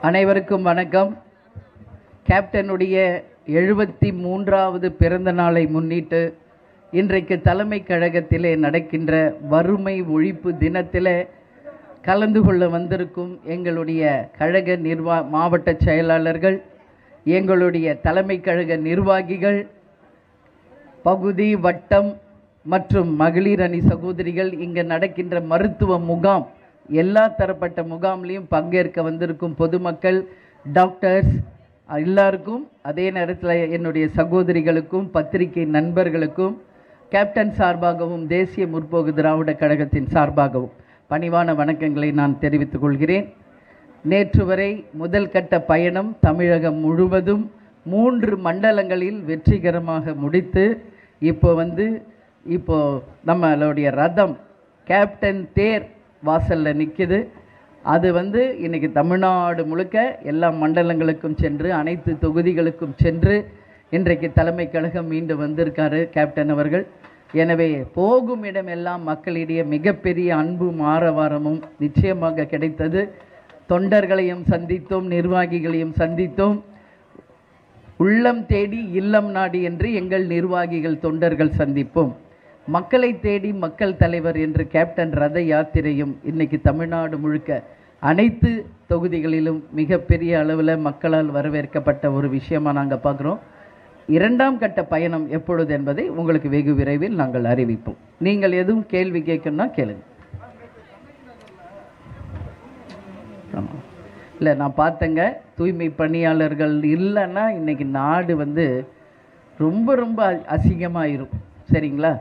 அனைவருக்கும் வணக்கம். கேப்டனுடைய எழுபத்தி மூன்றாவது பிறந்த நாளை முன்னிட்டு இன்றைக்கு தலைமை கழகத்திலே நடக்கின்ற வறுமை ஒழிப்பு தினத்தில் கலந்து கொள்ள வந்திருக்கும் எங்களுடைய கழக நிர்வா மாவட்ட செயலாளர்கள் எங்களுடைய தலைமை கழக நிர்வாகிகள் பகுதி வட்டம் மற்றும் மகளிர் அணி சகோதரிகள் இங்கே நடக்கின்ற மருத்துவ முகாம் எல்லா தரப்பட்ட முகாம்லேயும் பங்கேற்க வந்திருக்கும் பொதுமக்கள் டாக்டர்ஸ் எல்லாருக்கும் அதே நேரத்தில் என்னுடைய சகோதரிகளுக்கும் பத்திரிகை நண்பர்களுக்கும் கேப்டன் சார்பாகவும் தேசிய முற்போக்கு திராவிட கழகத்தின் சார்பாகவும் பணிவான வணக்கங்களை நான் தெரிவித்துக் கொள்கிறேன். நேற்று வரை முதல் கட்ட பயணம் தமிழகம் முழுவதும் மூன்று மண்டலங்களில் வெற்றிகரமாக முடித்து இப்போ வந்து இப்போ நம்மளுடைய ரதம் கேப்டன் தேர் வாசலில் நிற்கிது அது வந்து இன்றைக்கி தமிழ்நாடு முழுக்க எல்லா மண்டலங்களுக்கும் சென்று அனைத்து தொகுதிகளுக்கும் சென்று இன்றைக்கு தலைமை கழகம் மீண்டும் வந்திருக்காரு கேப்டன் அவர்கள். எனவே போகும் இடமெல்லாம் மக்களிடையே மிகப்பெரிய அன்பும் ஆரவாரமும் நிச்சயமாக கிடைத்தது. தொண்டர்களையும் சந்தித்தோம் நிர்வாகிகளையும் சந்தித்தோம். உள்ளம் தேடி இல்லம் நாடி என்று எங்கள் நிர்வாகிகள் தொண்டர்கள் சந்திப்போம். மக்களை தேடி மக்கள் தலைவர் என்று கேப்டன் ரத யாத்திரையும் இன்னைக்கு தமிழ்நாடு முழுக்க அனைத்து தொகுதிகளிலும் மிகப்பெரிய அளவில் மக்களால் வரவேற்கப்பட்ட ஒரு விஷயமாக நாங்கள் பார்க்குறோம் இரண்டாம் கட்ட பயணம் எப்பொழுது என்பதை உங்களுக்கு வெகு விரைவில் நாங்கள் அறிவிப்போம். நீங்கள் எதுவும் கேள்வி கேட்கணும்னா கேளுங்க. ஆமாம் இல்லை நான் பார்த்தேங்க. தூய்மை பணியாளர்கள் இல்லைன்னா இன்றைக்கி நாடு வந்து ரொம்ப ரொம்ப அசிங்கமாயிரும். சரிங்களா?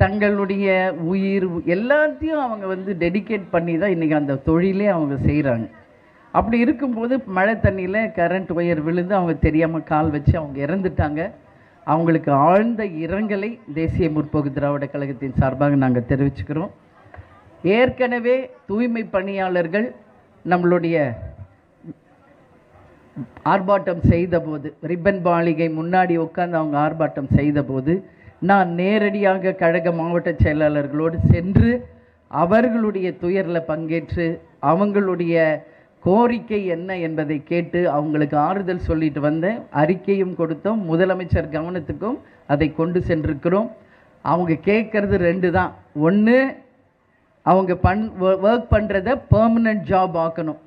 தங்களுடைய உயிர் எல்லாத்தையும் அவங்க வந்து டெடிகேட் பண்ணி தான் இன்றைக்கி அந்த தொழிலே அவங்க செய்கிறாங்க அப்படி இருக்கும்போது மழை தண்ணியில் கரண்ட் ஒயர் விழுந்து அவங்க தெரியாமல் கால் வச்சு அவங்க இறந்துட்டாங்க. அவங்களுக்கு ஆழ்ந்த இரங்கலை தேசிய முற்போக்கு திராவிட கழகத்தின் சார்பாக நாங்கள் தெரிவிச்சுக்கிறோம். ஏற்கனவே தூய்மை பணியாளர்கள் நம்மளுடைய ஆர்ப்பாட்டம் செய்தபோது ரிப்பன் பாளிகை முன்னாடி உட்காந்து அவங்க ஆர்ப்பாட்டம் செய்தபோது நான் நேரடியாக கழக மாவட்ட செயலாளர்களோடு சென்று அவர்களுடைய துயரில் பங்கேற்று அவங்களுடைய கோரிக்கை என்ன என்பதை கேட்டு அவங்களுக்கு ஆறுதல் சொல்லிட்டு வந்தேன். அறிக்கையும் கொடுத்தோம். முதலமைச்சர் கவனத்துக்கும் அதை கொண்டு சென்றிருக்கிறோம். அவங்க கேட்குறது ரெண்டு தான். ஒன்று அவங்க பண் ஒர்க் பண்ணுறத பெர்மனன்ட் ஜாப் ஆக்கணும்.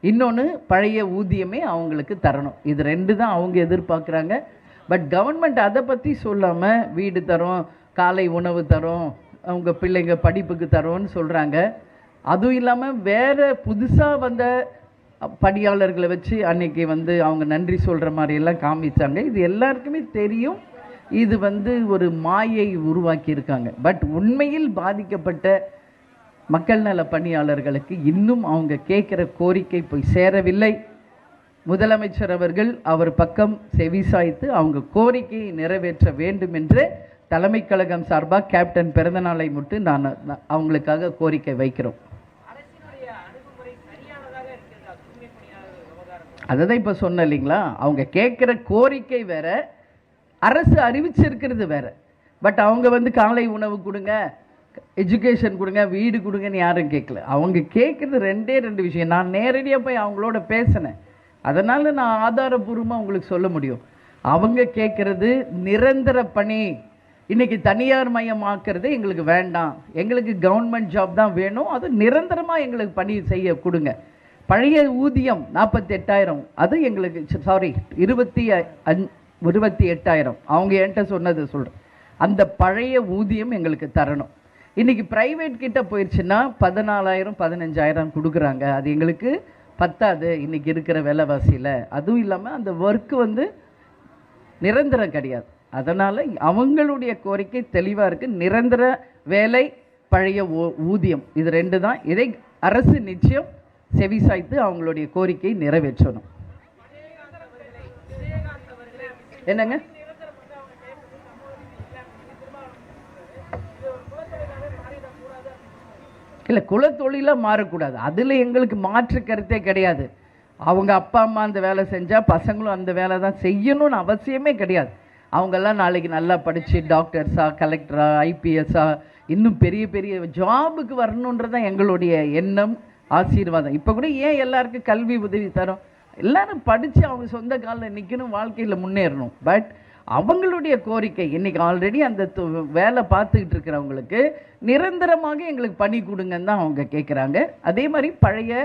இன்னொன்று பழைய ஊதியமே அவங்களுக்கு தரணும். இது ரெண்டு தான் அவங்க எதிர்பார்க்குறாங்க. பட் கவர்மெண்ட் அதை பற்றி சொல்லாமல் வீடு தரோம் காலை உணவு தரோம் அவங்க பிள்ளைங்க படிப்புக்கு தரோன்னு சொல்கிறாங்க அதுவும் இல்லாமல் வேறு புதுசாக வந்த பணியாளர்களை வச்சு அன்னைக்கு வந்து அவங்க நன்றி சொல்கிற மாதிரி எல்லாம் காமிச்சாங்க. இது எல்லாருக்குமே தெரியும். இது வந்து ஒரு மாயை உருவாக்கியிருக்காங்க. பட் உண்மையில் பாதிக்கப்பட்ட மக்கள் நல பணியாளர்களுக்கு இன்னும் அவங்க கேட்குற கோரிக்கை போய் சேரவில்லை. முதலமைச்சர் அவர்கள் அவர் பக்கம் செவிசாய்த்து அவங்க கோரிக்கையை நிறைவேற்ற வேண்டும் என்று தலைமை கழகம் சார்பாக கேப்டன் பிறந்தநாளை முட்டு நான் அவங்களுக்காக கோரிக்கை வைக்கிறோம். அதை தான் இப்போ சொன்னேன் இல்லைங்களா? அவங்க கேட்குற கோரிக்கை வேற அரசு அறிவிச்சிருக்கிறது வேற. பட் அவங்க வந்து காலை உணவு கொடுங்க எஜுகேஷன் கொடுங்க வீடு கொடுங்கன்னு யாரும் கேட்கல. அவங்க கேட்குறது ரெண்டே ரெண்டு விஷயம். நான் நேரடியாக போய் அவங்களோட பேசினேன். அதனால் நான் ஆதாரபூர்வமாக உங்களுக்கு சொல்ல முடியும். அவங்க கேட்குறது நிரந்தர பணி. இன்றைக்கி தனியார் மயமாக்குறது எங்களுக்கு வேண்டாம். எங்களுக்கு கவர்மெண்ட் ஜாப் தான் வேணும். அது நிரந்தரமாக எங்களுக்கு பணி செய்ய கொடுங்க. பழைய ஊதியம் நாற்பத்தி எட்டாயிரம் அது எங்களுக்கு சாரி இருபத்தி அஞ் இருபத்தி எட்டாயிரம். அவங்க என்கிட்ட சொன்னதை சொல்கிறேன் அந்த பழைய ஊதியம் எங்களுக்கு தரணும். இன்றைக்கி ப்ரைவேட் கிட்ட போயிடுச்சுன்னா பதினாலாயிரம் பதினஞ்சாயிரம் கொடுக்குறாங்க. அது எங்களுக்கு பத்தாது இன்றைக்கி இருக்கிற விலைவாசியில். அதுவும் இல்லாமல் அந்த ஒர்க்கு வந்து நிரந்தரம் கிடையாது. அதனால் அவங்களுடைய கோரிக்கை தெளிவாக இருக்குது நிரந்தர வேலை பழைய ஊ- ஊதியம். இது ரெண்டு தான். இதை அரசு நிச்சயம் செவிசாய்த்து அவங்களுடைய கோரிக்கையை நிறைவேற்றணும். என்னங்க? இல்லை குலத்தொழிலாக மாறக்கூடாது. அதில் எங்களுக்கு மாற்று கருத்தே கிடையாது. அவங்க அப்பா அம்மா அந்த வேலை செஞ்சால் பசங்களும் அந்த வேலை தான் செய்யணும்னு அவசியமே கிடையாது. அவங்கெல்லாம் நாளைக்கு நல்லா படித்து டாக்டர்ஸா கலெக்டரா ஐபிஎஸ்ஸா இன்னும் பெரிய பெரிய ஜாபுக்கு வரணுன்றது தான் எங்களுடைய எண்ணம் ஆசீர்வாதம். இப்போ கூட ஏன் எல்லாருக்கும் கல்வி உதவி தரும்? எல்லாரும் படித்து அவங்க சொந்த காலில் நிற்கணும் வாழ்க்கையில் முன்னேறணும். பட் அவங்களுடைய கோரிக்கை. இன்றைக்கி ஆல்ரெடி அந்த வேலை பார்த்துக்கிட்டு இருக்கிறவங்களுக்கு நிரந்தரமாக எங்களுக்கு பணி கொடுங்கன்னு தான் அவங்க கேட்குறாங்க அதே மாதிரி பழைய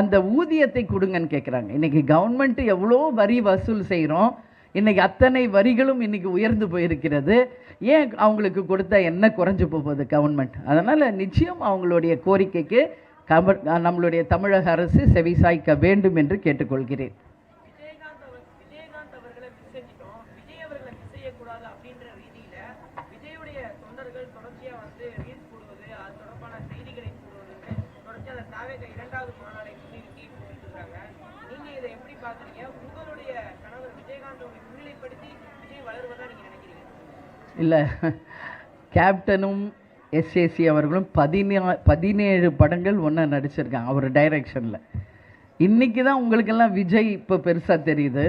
அந்த ஊதியத்தை கொடுங்கன்னு கேட்குறாங்க இன்றைக்கி கவர்மெண்ட் எவ்வளோ வரி வசூல் செய்கிறோம் இன்றைக்கி அத்தனை வரிகளும் இன்றைக்கி உயர்ந்து போயிருக்கிறது. ஏன் அவங்களுக்கு கொடுத்தா என்ன குறைஞ்சு போகுது கவர்மெண்ட் அதனால் நிச்சயம் அவங்களுடைய கோரிக்கைக்கு கம நம்மளுடைய தமிழக அரசு செவிசாய்க்க வேண்டும் என்று கேட்டுக்கொள்கிறேன். விஜயகாந்த் அவர்களை மிஸ் செஞ்சிட்டோம். விஜய் அவர்களை மிஸ் செய்யக்கூடாது அப்படின்ற ரீதியில விஜயுடைய தொண்டர்கள் தொடர்ச்சியா வந்து ரீல்ஸ் போடுவது அது தொடர்பான செய்திகளை போடுவதுன்னு தொடர்ச்சியா அந்த தாவேக இரண்டாவது மாநாடை முன்னிறுத்தி போட்டுட்டு இருக்காங்க. நீங்க இதை எப்படி பாக்குறீங்க உங்களுடைய கணவர் விஜயகாந்தோட முன்னிலைப்படுத்தி விஜய் வளருவதா நீங்க நினைக்கிறீங்க? இல்ல. கேப்டனும் எஸ்ஏசி அவர்களும் பதினா பதினேழு படங்கள் ஒன்றா நடிச்சிருக்காங்க. அவர் டைரக்ஷனில் இன்றைக்கி தான் உங்களுக்கெல்லாம் விஜய் இப்போ பெருசாக தெரியுது.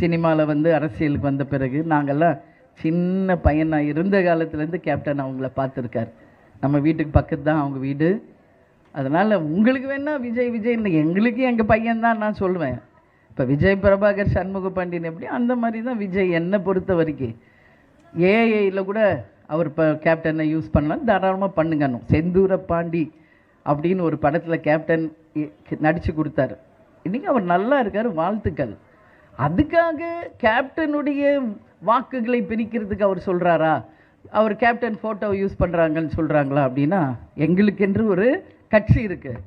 சினிமாவில் வந்து அரசியலுக்கு வந்த பிறகு நாங்கள்லாம் சின்ன பையனாக இருந்த காலத்துலேருந்து கேப்டன் அவங்கள பார்த்துருக்காரு. நம்ம வீட்டுக்கு பக்கத்து தான் அவங்க வீடு. அதனால் உங்களுக்கு வேணால் விஜய் விஜய் எங்களுக்கு எங்கள் பையன் தான் நான் சொல்லுவேன் இப்போ விஜய் பிரபாகர் சண்முக பாண்டியன் எப்படி அந்த மாதிரி தான் விஜய் என்னை பொறுத்த வரைக்கும். ஏஐயில் கூட அவர் இப்போ கேப்டனை யூஸ் பண்ணலாம். தாராளமாக பண்ணுங்கணும் செந்தூர பாண்டி அப்படின்னு ஒரு படத்தில் கேப்டன் நடித்து கொடுத்தாரு. இன்றைக்கி அவர் நல்லா இருக்கார். வாழ்த்துக்கள். அதுக்காக கேப்டனுடைய வாக்குகளை பிரிக்கிறதுக்கு அவர் சொல்கிறாரா அவர் கேப்டன் ஃபோட்டோவை யூஸ் பண்ணுறாங்கன்னு சொல்கிறாங்களா அப்படின்னா எங்களுக்கென்று ஒரு கட்சி இருக்குது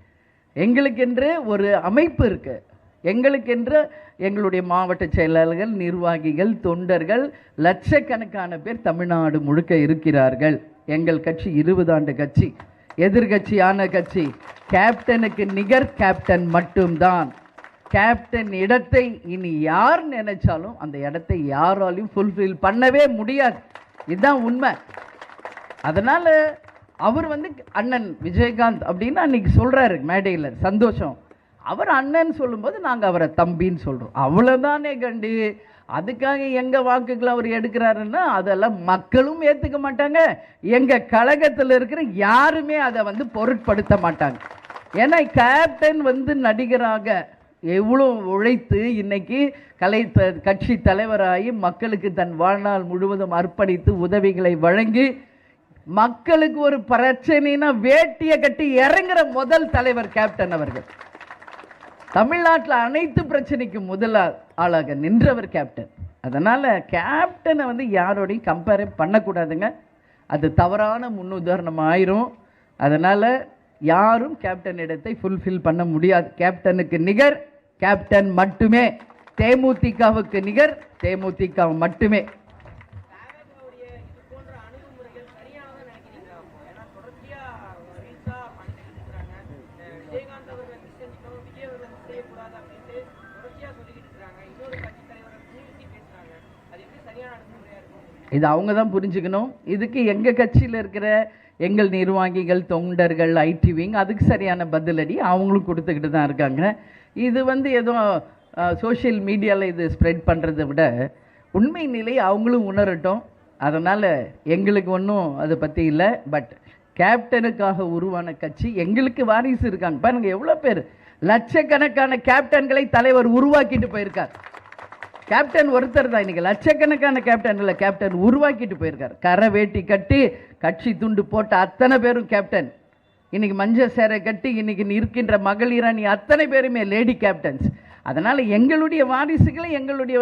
எங்களுக்கென்று ஒரு அமைப்பு இருக்குது எங்களுக்கென்று எங்களுடைய மாவட்ட செயலாளர்கள் நிர்வாகிகள் தொண்டர்கள் லட்சக்கணக்கான பேர் தமிழ்நாடு முழுக்க இருக்கிறார்கள். எங்கள் கட்சி இருபது ஆண்டு கட்சி எதிர்கட்சியான கட்சி. கேப்டனுக்கு நிகர் கேப்டன் மட்டும்தான். கேப்டன் இடத்தை இனி யார் நினைச்சாலும் அந்த இடத்தை யாராலையும் ஃபுல்ஃபில் பண்ணவே முடியாது. இதுதான் உண்மை. அதனால் அவர் வந்து அண்ணன் விஜயகாந்த் அப்படின்னு அன்னைக்கு சொல்கிறாரு மேடையில் சந்தோஷம். அவர் அண்ணன் சொல்லும்போது நாங்கள் அவரை தம்பின்னு சொல்கிறோம் அவ்வளோதானே கண்டு? அதுக்காக எங்கள் வாக்குகளை அவர் எடுக்கிறாருன்னா அதெல்லாம் மக்களும் ஏற்றுக்க மாட்டாங்க. எங்கள் கழகத்தில் இருக்கிற யாருமே அதை வந்து பொருட்படுத்த மாட்டாங்க. ஏன்னா கேப்டன் வந்து நடிகராக எவ்வளோ உழைத்து இன்னைக்கு கலை த கட்சி தலைவராகி மக்களுக்கு தன் வாழ்நாள் முழுவதும் அர்ப்பணித்து உதவிகளை வழங்கி மக்களுக்கு ஒரு பிரச்சனைனா வேட்டியை கட்டி இறங்குற முதல் தலைவர் கேப்டன் அவர்கள். தமிழ்நாட்டில் அனைத்து பிரச்சனைக்கும் முதல் ஆளாக நின்றவர் கேப்டன் அதனால் கேப்டனை வந்து யாரோடையும் கம்பேர் பண்ணக்கூடாதுங்க. அது தவறான முன்னுதாரணம் ஆயிரும். அதனால் யாரும் கேப்டன் இடத்தை ஃபுல்ஃபில் பண்ண முடியாது. கேப்டனுக்கு நிகர் கேப்டன் மட்டுமே. தேமுதிகவுக்கு நிகர் தேமுதிக மட்டுமே. இது அவங்க தான் புரிஞ்சுக்கணும். இதுக்கு எங்கள் கட்சியில் இருக்கிற எங்கள் நிர்வாகிகள் தொண்டர்கள் ஐடி விங் அதுக்கு சரியான பதிலடி அவங்களும் கொடுத்துக்கிட்டு தான் இருக்காங்க. இது வந்து ஏதோ சோஷியல் மீடியாவில் இது ஸ்ப்ரெட் பண்ணுறதை விட உண்மை நிலை அவங்களும் உணரட்டும். அதனால் எங்களுக்கு ஒன்றும் அதை பற்றி இல்லை. பட் கேப்டனுக்காக உருவான கட்சி எங்களுக்கு வாரிசு இருக்காங்க. பாருங்கள் எவ்வளோ பேர்? லட்சக்கணக்கான கேப்டன்களை தலைவர் உருவாக்கிட்டு போயிருக்கார். கேப்டன் ஒருத்தர் தான் இன்றைக்கி லட்சக்கணக்கான கேப்டன் இல்லை கேப்டன் உருவாக்கிட்டு போயிருக்கார். கரை வேட்டி கட்டி கட்சி துண்டு போட்ட அத்தனை பேரும் கேப்டன் இன்றைக்கி மஞ்சள் சேரை கட்டி இன்றைக்கி இருக்கின்ற மகளிர் அணி அத்தனை பேருமே லேடி கேப்டன்ஸ் அதனால் எங்களுடைய வாரிசுகளை எங்களுடைய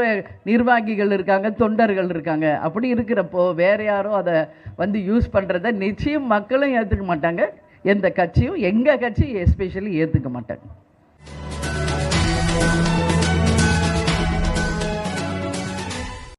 நிர்வாகிகள் இருக்காங்க தொண்டர்கள் இருக்காங்க. அப்படி இருக்கிறப்போ வேறு யாரோ அதை வந்து யூஸ் பண்ணுறத நிச்சயம் மக்களும் ஏற்றுக்க மாட்டாங்க. எந்த கட்சியும் எங்கள் கட்சி எஸ்பெஷலி ஏற்றுக்க மாட்டாங்க.